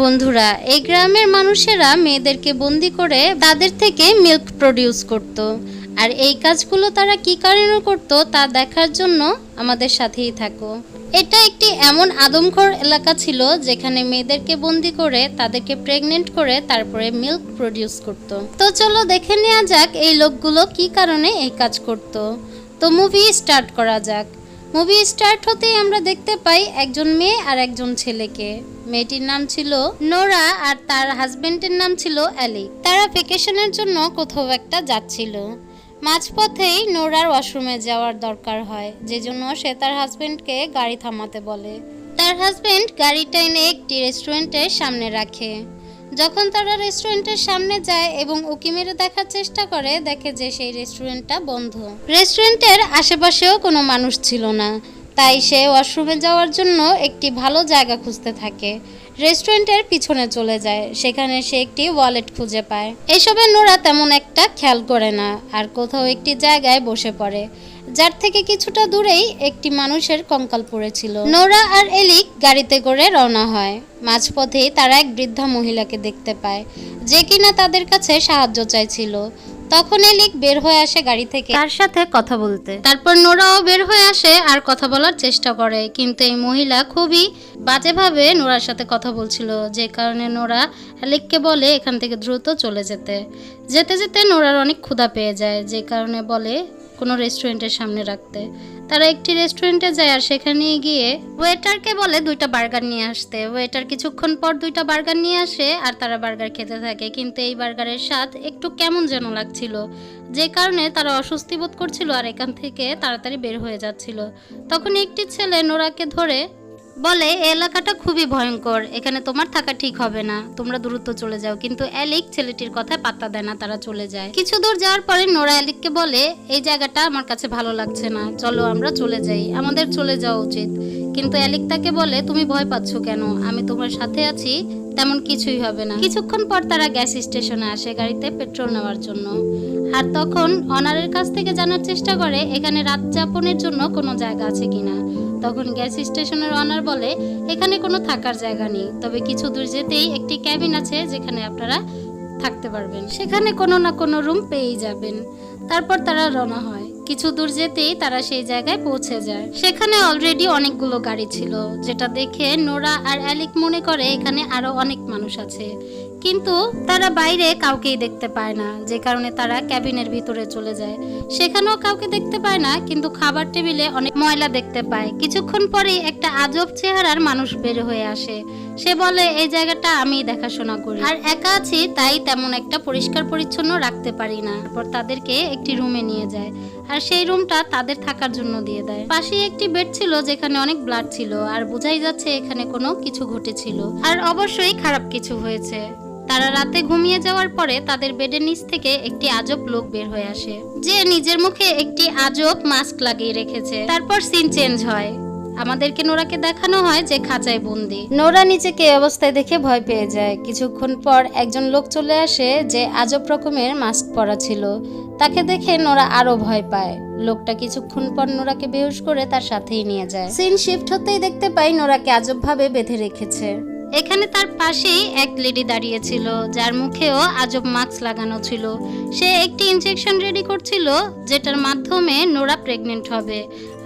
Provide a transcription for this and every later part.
বন্ধুরা, এই গ্রামের মানুষেরা মেয়েদেরকে বন্দি করে তাদের থেকে মিল্ক প্রডিউস করত। আর এই কাজগুলো তারা কি কারণে করত তা দেখার জন্য আমাদের সাথেই থাকো। এটা একটি এমন আদমখোর এলাকা ছিল যেখানে মেয়েদেরকে বন্দি করে তাদেরকে প্রেগনেন্ট করে তারপরে মিল্ক প্রডিউস করত। তো চলো দেখে নেওয়া যাক এই লোকগুলো কি কারণে এই কাজ করত। তো মুভি স্টার্ট করা যাক। মুভি স্টার্ট হতেই আমরা দেখতে পাই একজন মেয়ে আর একজন ছেলেকে। মেয়েটির নাম ছিল নোরা আর তার হাজবেন্ডের নাম ছিল অ্যালিক তারা ভেকেশনের জন্য কোথাও একটা যাচ্ছিল। মাঝপথেই নোরার ওয়াশরুমে যাওয়ার দরকার হয়, যে জন্য সে তার হাজবেন্ডকে গাড়ি থামাতে বলে। তার হাজবেন্ড গাড়িটা এনে একটি রেস্টুরেন্টের সামনে রাখে। যখন তারা রেস্টুরেন্টের সামনে যায় এবং উকি মেরে দেখার চেষ্টা করে, দেখে যে সেই রেস্টুরেন্টটা বন্ধ। রেস্টুরেন্টের আশেপাশেও কোনো মানুষ ছিল না। তাই সে ওয়াশরুমে যাওয়ার জন্য একটি ভালো জায়গা খুঁজতে থাকে। রেস্টুরেন্টের পিছনে চলে যায়। সেখানে সে একটি ওয়ালেট খুঁজে পায়। এসবে নোরা তেমন একটা খেয়াল করে না, আর কোথাও একটি জায়গায় বসে পড়ে। যার থেকে কিছুটা দূরেই একটি মানুষের কঙ্কাল পড়েছিল। নোরা আর এলিক গাড়িতে করে রওনা হয়। মাঝপথেই তারা এক বৃদ্ধা মহিলাকে দেখতে পায় যে কিনা তাদের কাছে সাহায্য চাইছিল। তখন এলিক বের হয়ে আসে গাড়ি থেকে। তার সাথে কথা বলতে। তারপর নোরাও বের হয়ে আসে আর কথা বলার চেষ্টা করে। কিন্তু এই মহিলা খুবই বাজেভাবে নোরার সাথে কথা বলছিল যে কারণে নোরা এলিককে বলে এখান থেকে দ্রুত চলে যেতে। যেতে যেতে নোরার অনেক ক্ষুধা পেয়ে যায় যে কারণে বলে কোনো রেস্টুরেন্টের সামনে রাখতে। তারা একটি রেস্টুরেন্টে যায় আর সেখানে গিয়ে ওয়েটারকে বলে দুইটা বার্গার নিয়ে আসতে। ওয়েটার কিছুক্ষণ পর দুইটা বার্গার নিয়ে আসে আর তারা বার্গার খেতে থাকে। কিন্তু এই বার্গারের স্বাদ একটু কেমন যেন লাগছিল। যে কারণে তারা অস্বস্তি বোধ করছিল আর এখান থেকে তাড়াতাড়ি বের হয়ে যাচ্ছিল। তখন একটি ছেলে নোরাকে ধরে বলে "এই এলাকাটা খুবই ভয়ঙ্কর, এখানে তোমার থাকা ঠিক হবে না, তোমরা দ্রুত চলে যাও। কিন্তু অ্যালিক ছেলেটির কথা পাত্তা দেয় না, তারা চলে যায়। কিছু দূর যাওয়ার পরে নোরা অ্যালিককে বলে, এই জায়গাটা আমার কাছে ভালো লাগছে না, চলো আমরা চলে যাই, আমাদের চলে যাওয়া উচিত। কিন্তু অ্যালিক তাকে বলে, তুমি ভয় পাচ্ছ কেন? আমি তোমার সাথে আছি, তেমন কিছুই হবে না। কিছুক্ষণ পর তারা গ্যাস স্টেশনে আসে গাড়িতে পেট্রোল নেওয়ার জন্য। আর তখন অনারের কাছ থেকে জানার চেষ্টা করে, এখানে রাত যাপনের জন্য কোনো জায়গা আছে কিনা? তখন গ্যাস স্টেশনের অনার বলে, এখানে কোনো থাকার জায়গা নেই। তবে কিছু দূর যেতেই একটি ক্যাবিন আছে যেখানে আপনারা থাকতে পারবেন। সেখানে কোনো না কোনো রুম পেয়েই যাবেন। তারপর তারা রওনা হয়। কিছু দূর যেতেই তারা সেই জায়গায় পৌঁছে যায়। সেখানে অলরেডি অনেকগুলো গাড়ি ছিল, যেটা দেখে নোরা আর অ্যালিক মনে করে এখানে আরও অনেক মানুষ আছে। কিন্তু তারা বাইরে কাউকেই দেখতে পায় না, যে কারণে তারা ক্যাবিনের ভিতরে চলে যায়। সেখানেও কাউকে দেখতে পায় না, কিন্তু খাবার টেবিলে অনেক ময়লা দেখতে পায়। কিছুক্ষণ পরেই একটা আজব চেহারার মানুষ বের হয়ে আসে। সে বলে, এই জায়গাটা আমি দেখাশোনা করি। আর একা আছি, তাই তেমন একটা পরিষ্কার পরিচ্ছন্ন রাখতে পারি না। তারপর তাদেরকে একটি রুমে নিয়ে যায় আর সেই রুমটা তাদের থাকার জন্য দিয়ে দেয়। পাশেই একটি বেড ছিল, যেখানে অনেক ব্লাড ছিল আর বোঝাই যাচ্ছে এখানে কোনো কিছু ঘটেছিল। আর অবশ্যই খারাপ কিছু হয়েছে। তারা রাতে ঘুমিয়ে যাওয়ার পরে তাদের বেডের নিচ থেকে একটি আজব লোক বের হয়ে আসে। যে নিজের মুখে একটি আজব মাস্ক লাগিয়ে রেখেছে। তারপর সিন চেঞ্জ হয়। আমাদেরকে নোরাকে দেখানো হয় যে খাঁচায় বন্দি। নোরা নিজেকে অবস্থায় দেখে ভয় পেয়ে যায়। কিছুক্ষণ পর একজন লোক চলে আসে যে আজব রকমের মাস্ক পরা ছিল। তাকে দেখে নোরা আরও ভয় পায়। লোকটা কিছুক্ষণ পর নোরাকে বেহুশ করে তার সাথেই নিয়ে যায়। সিন শিফট হতেই দেখতে পাই নোরাকে আজব ভাবে বেঁধে রেখেছে। এখানে তার পাশেই এক লেডি দাঁড়িয়েছিল, যার মুখেও আজব মাস্ক লাগানো ছিল। সে একটি ইনজেকশন রেডি করছিল, যেটার মাধ্যমে নোরা প্রেগনেন্ট হবে,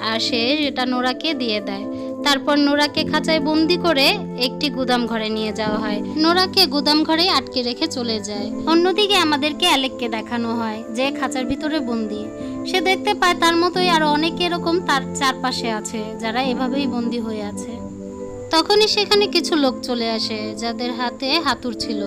আর সে এটা নোরাকে দিয়ে দেয়। তারপর নোরাকে খাঁচায় বন্দি করে একটি গুদাম ঘরে নিয়ে যাওয়া হয়। নোরাকে গুদাম ঘরে আটকে রেখে চলে যায়। অন্যদিকে আমাদেরকে অ্যালেককে দেখানো হয়, যে খাঁচার ভিতরে বন্দি। সে দেখতে পায় তার মতোই আরও অনেক এরকম তার চারপাশে আছে, যারা এভাবেই বন্দি হয়ে আছে। তখনই সেখানে কিছু লোক চলে আসে, যাদের হাতে হাতুর ছিল।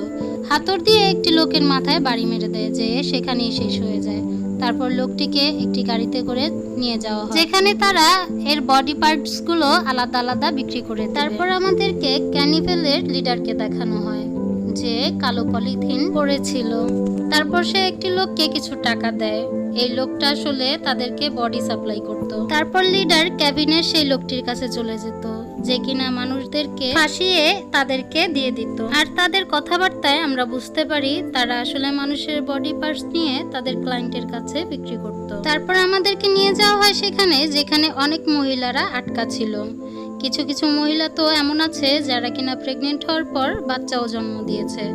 হাতুর দিয়ে একটি লোকের মাথায় বাড়ি মেরে দেয় যে সেখানেই শেষ হয়ে যায়। তারপর লোকটিকে একটি গাড়িতে করে নিয়ে যাওয়া যেখানে তারা এর বডি পার্টসগুলো আলাদা আলাদা বিক্রি করে তারপর আমাদেরকে ক্যানিভেলের লিডারকে দেখানো হয়, যে কালো পলিথিন পরেছিল। তারপর সে একটি লোককে কিছু টাকা দেয়। এই লোকটা আসলে তাদেরকে বডি সাপ্লাই করত। তারপর লিডার ক্যাবিনের সেই লোকটির কাছে চলে যেত। যে কিনা মানুষদেরকে ফাঁসিয়ে তাদেরকে দিয়ে দিত। আর তাদের কথাবার্তায় আমরা বুঝতে পারি তারা আসলে মানুষের বডি পার্টস নিয়ে তাদের ক্লায়েন্টের কাছে বিক্রি করত। তারপর আমাদেরকে নিয়ে যাওয়া হয় সেখানে, যেখানে অনেক মহিলারা আটকা ছিল। কিছু কিছু মহিলা তো এমন আছে যারা কিনা প্রেগনেন্ট হওয়ার পর বাচ্চাও জন্ম দিয়েছে।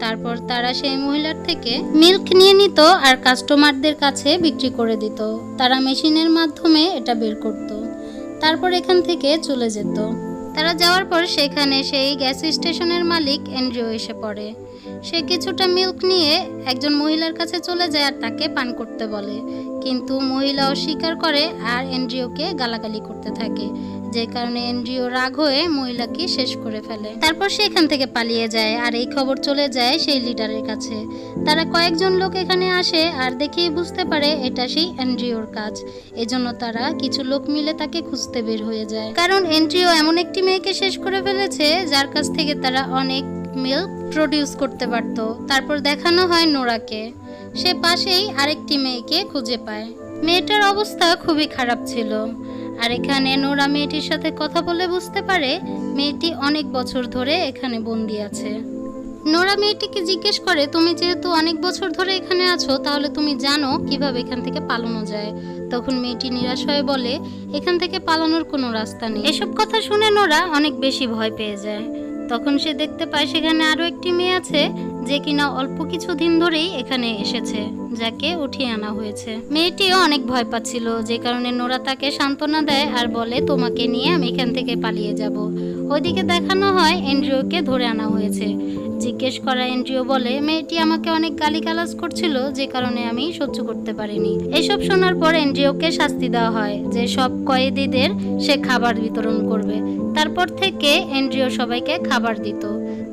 তারপর তারা সেই মহিলার থেকে মিল্ক নিয়ে নিত আর কাস্টমারদের কাছে বিক্রি করে দিত। তারা মেশিনের মাধ্যমে এটা বের করত। তারপর এখান থেকে চলে যেত। তারা যাওয়ার পর সেখানে সেই গ্যাস স্টেশনের মালিক এনজিও এসে পড়ে। সে কিছুটা মিল্ক নিয়ে একজন মহিলার কাছে চলে যায় আর তাকে পান করতে বলে। কিন্তু মহিলা অস্বীকার করে আর এনজিওকে গালাগালি করতে থাকে। যে কারণে এনজিও রাগ হয়ে মহিলাকে শেষ করে ফেলে। তারপর সে এখান থেকে পালিয়ে যায় আর এই খবর চলে যায় সেই লিডারের কাছে। তারা কয়েকজন লোক এখানে আসে আর দেখেই বুঝতে পারে এটা সেই এনজিওর কাজ। এজন্য তারা কিছু লোক মিলে তাকে খুঁজতে বের হয়ে যায়। কারণ এনজিও এমন একটি মেয়েকে শেষ করে ফেলেছে যার কাছ থেকে তারা অনেক মিল্ক প্রডিউস করতে পারত। তারপর দেখানো হয় নোরাকে। সে পাশেই আরেকটি মেয়েকে খুঁজে পায়। মেয়েটার অবস্থা খুবই খারাপ ছিল। আর এখানে নোরা মেয়েটির সাথে কথা বলে বুঝতে পারে মেয়েটি অনেক বছর ধরে এখানে বন্দি আছে। নোরা মেয়েটিকে জিজ্ঞেস করে, তুমি যেহেতু অনেক বছর ধরে এখানে আছো, তাহলে তুমি জানো কীভাবে এখান থেকে পালানো যায়? তখন মেয়েটি নিরাশ হয়ে বলে, এখান থেকে পালানোর কোনো রাস্তা নেই। এসব কথা শুনে নোরা অনেক বেশি ভয় পেয়ে যায়। তখন সে দেখতে পায় সেখানে আরও একটি মেয়ে আছে, যে কিনা অল্প কিছু দিন ধরেই এখানে এসেছে, যাকে উঠিয়ে আনা হয়েছে। মেয়েটিও অনেক ভয় পাচ্ছিল, যে কারণে নোরা তাকে সান্ত্বনা দেয় আর বলে, তোমাকে নিয়ে আমি এখান থেকে পালিয়ে যাব। ওইদিকে দেখানো হয় এনজিওকে ধরে আনা হয়েছে। জিজ্ঞেস করা এনজিও বলে, মেয়েটি আমাকে অনেক গালিগালাজ করছিল, যে কারণে আমি সহ্য করতে পারিনি। এসব শোনার পর এনজিওকে শাস্তি দেওয়া হয়, যে সব কয়েদিদের সে খাবার বিতরণ করবে। তারপর থেকে এনজিও সবাইকে খাবার দিত।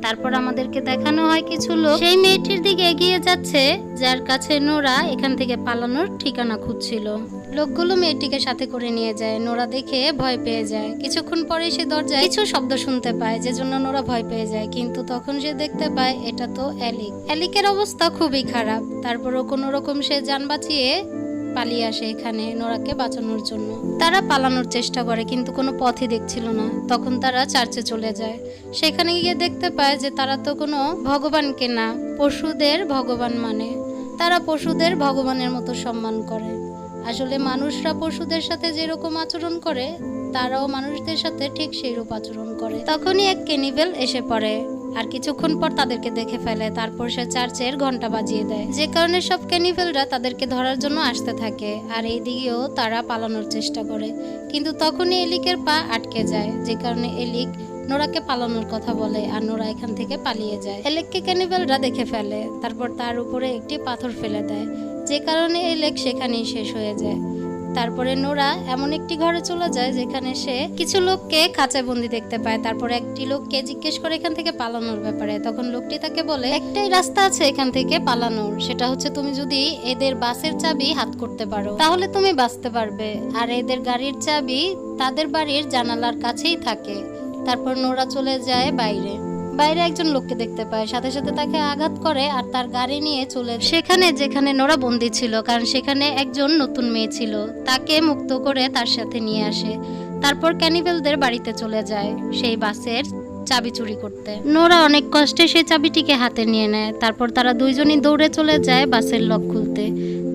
তারপর আমাদেরকে দেখানো হয় কিছু লোক। সেই মেয়েটির দিকে এগিয়ে যাচ্ছে, যার কাছে নোরা এখান থেকে পালানোর ঠিকানা খুঁজছিল। লোকগুলো মেয়েটিকে সাথে করে নিয়ে যায়। নোরা দেখে ভয় পেয়ে যায়। কিছুক্ষণ পরে সে দরজায় কিছু শব্দ শুনতে পায় যে জন্য নোরা ভয় পেয়ে যায়। কিন্তু তখন সে দেখতে পায়, এটা তো অ্যালিক। অ্যালিকের অবস্থা খুবই খারাপ। তারপরও কোনো রকম সে যান বাঁচিয়ে পালিয়ে আসে এখানে নোরাকে বাঁচানোর জন্য। তারা পালানোর চেষ্টা করে, কিন্তু কোনো পথই দেখছিল না। তখন তারা চার্চে চলে যায়। সেখানে গিয়ে দেখতে পায় যে তারা তো কোনো ভগবানকে না, পশুদের ভগবান মানে। তারা পশুদের ভগবানের মতো সম্মান করে। আসলে মানুষরা পশুদের সাথে যেরকম আচরণ করে, তারাও মানুষদের সাথে ঠিক সেইরূপ আচরণ করে। তখনই এক কেনিভেল এসে পড়ে। আর কিছুক্ষণ পর তাদেরকে দেখে ফেলে। তারপর সে চার্চের ঘণ্টা বাজিয়ে দেয়। যে কারণে সব ক্যানিভেলরা তাদেরকে ধরার জন্য আসতে থাকে। আর এই দিকেও তারা পালানোর চেষ্টা করে। কিন্তু তখনই এলিকের পা আটকে যায়। যে কারণে এলিক নোরাকে পালানোর কথা বলে আর নোরা এখান থেকে পালিয়ে যায়। এলেককে ক্যানিভেলরা দেখে ফেলে। তারপর তার উপরে একটি পাথর ফেলে দেয়। যে কারণে এলেক সেখানেই শেষ হয়ে যায়। তারপরে নোরা এমন একটি ঘরে চলে যায় যেখানে সে কিছু লোককে খাঁচায় বন্দি দেখতে পায়। তারপর একটি লোককে জিজ্ঞেস করে এখান থেকে পালানোর ব্যাপারে। তখন লোকটি তাকে বলে, একটাই রাস্তা আছে এখান থেকে পালানোর। সেটা হচ্ছে তুমি যদি এদের বাসের চাবি হাত করতে পারো, তাহলে তুমি বাঁচতে পারবে। আর এদের গাড়ির চাবি তাদের বাড়ির জানালার কাছেই থাকে। তারপর নোরা চলে যায় বাইরে। বাইরে একজন লোককে দেখতে পায়। সাথে সাথে তাকে আঘাত করে আর তার গাড়ি নিয়ে চলে সেখানে যেখানে নোরা বন্দি ছিল, কারণ সেখানে একজন নতুন মেয়ে ছিল, তাকে মুক্ত করে তার সাথে নিয়ে আসে। তারপর ক্যানিভেলদের বাড়িতে চলে যায়, সেই বাসের চাবি চুরি করতে। নোরা অনেক কষ্টে সেই চাবিটিকে হাতে নিয়ে নেয়। তারপর তারা দুইজনই দৌড়ে চলে যায় বাসের লক খুলতে।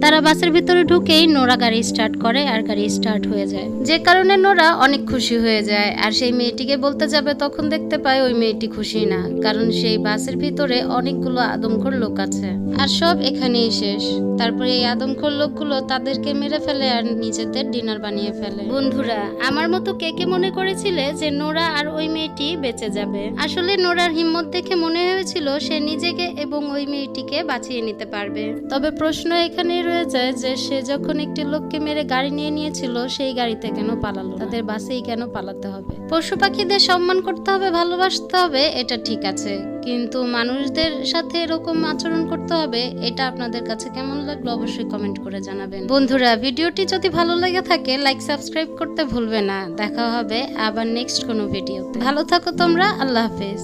তারা বাসের ভিতরে ঢুকেই নোরা গাড়ি স্টার্ট করে আর গাড়ি স্টার্ট হয়ে যায়। যে কারণে নোরা অনেক খুশি হয়ে যায় আর সেই মেয়েটিকে বলতে যাবে তখন দেখতে পায় ওই মেয়েটি খুশি না, কারণ সেই বাসের ভিতরে অনেকগুলো আদমখোর লোক আছে। আর সব এখানেই শেষ। তারপরে এই আদমখোর লোকগুলো তাদেরকে মেরে ফেলে আর নিজেদের ডিনার বানিয়ে ফেলে। বন্ধুরা, আমার মতো কে কে মনে করেছিলে যে নোরা আর ওই মেয়েটি বেঁচে যাবে? আসলে নোরার হিম্মত দেখে মনে হয়েছিল সে নিজেকে এবং ওই মেয়েটিকে বাঁচিয়ে নিতে পারবে। তবে প্রশ্ন এখানেই রয়ে যায় যে সে যখন একটি লোককে মেরে গাড়ি নিয়ে নিয়েছিল, সেই গাড়িতে কেন পালালো তাদের বাসেই কেন পালাতে হবে? পশু পাখিদের সম্মান করতে হবে, ভালোবাসতে হবে, এটা ঠিক আছে। কিন্তু মানুষদের সাথে এরকম আচরণ করতে হবে, এটা আপনাদের কাছে কেমন লাগল অবশ্যই কমেন্ট করে জানাবেন। বন্ধুরা, ভিডিওটি যদি ভালো লেগে থাকে, লাইক, সাবস্ক্রাইব করতে ভুলবে না। দেখা হবে আবার নেক্সট কোনো ভিডিওতে। ভালো থাকো তোমরা, আল্লাহ হাফেজ।